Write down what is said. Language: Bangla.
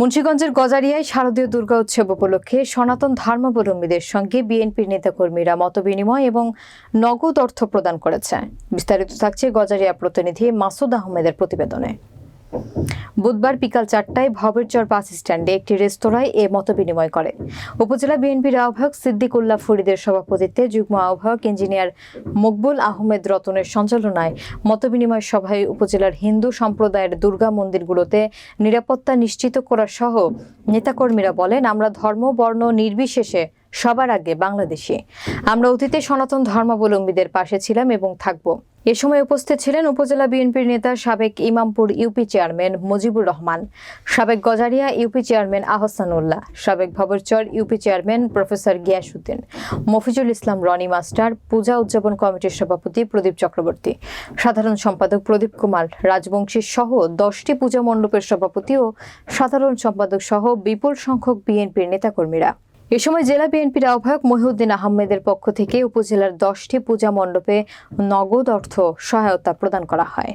মুন্সিগঞ্জের গজারিয়ায় শারদীয় দুর্গা উৎসব উপলক্ষে সনাতন ধর্মাবলম্বীদের সঙ্গে বিএনপির নেতাকর্মীরা মতবিনিময় এবং নগদ অর্থ প্রদান করেছে। বিস্তারিত থাকছে গজারিয়া প্রতিনিধি মাসুদ আহমেদের প্রতিবেদনে। বুধবার বিকাল চারটায় ভবেরচর বাস স্ট্যান্ডে একটি রেস্তোরাঁয় এ মতবিনিময় করে উপজেলা বিএনপির আহ্বায়ক সিদ্দিকুল্লাহ ফরিদের সভাপতিত্বে যুগ্ম আহ্বায়ক ইঞ্জিনিয়ার মকবুল আহমেদ রতনের সঞ্চালনায় মতবিনিময় সভায় উপজেলার হিন্দু সম্প্রদায়ের দুর্গা মন্দিরগুলোতে নিরাপত্তা নিশ্চিত করা সহ নেতাকর্মীরা বলেন, আমরা ধর্ম, বর্ণ নির্বিশেষে সবার আগে বাংলাদেশি। আমরা অতীতে সনাতন ধর্মাবলম্বীদের পাশে ছিলাম এবং থাকব। এ সময় উপস্থিত ছিলেন উপজেলা বিএনপির নেতা সাবেক ইমামপুর ইউপি চেয়ারম্যান মুজিবুর রহমান, সাবেক গজারিয়া ইউপি চেয়ারম্যান আহসানুল্লাহ, সাবেক Bhabarchar UP chairman professor Giasuddin Mofizul Islam Roni master, puja উদযাপন কমিটির সভাপতি প্রদীপ চক্রবর্তী, সাধারণ সম্পাদক প্রদীপ কুমার রাজবংশী সহ দশটি পূজা মণ্ডপের সভাপতি ও সাধারণ সম্পাদক সহ বিপুল সংখ্যক বিএনপির নেতাকর্মীরা। এ সময় জেলা বিএনপির আহ্বায়ক মহিউদ্দিন আহমেদের পক্ষ থেকে উপজেলার দশটি পূজা মণ্ডপে নগদ অর্থ সহায়তা প্রদান করা হয়।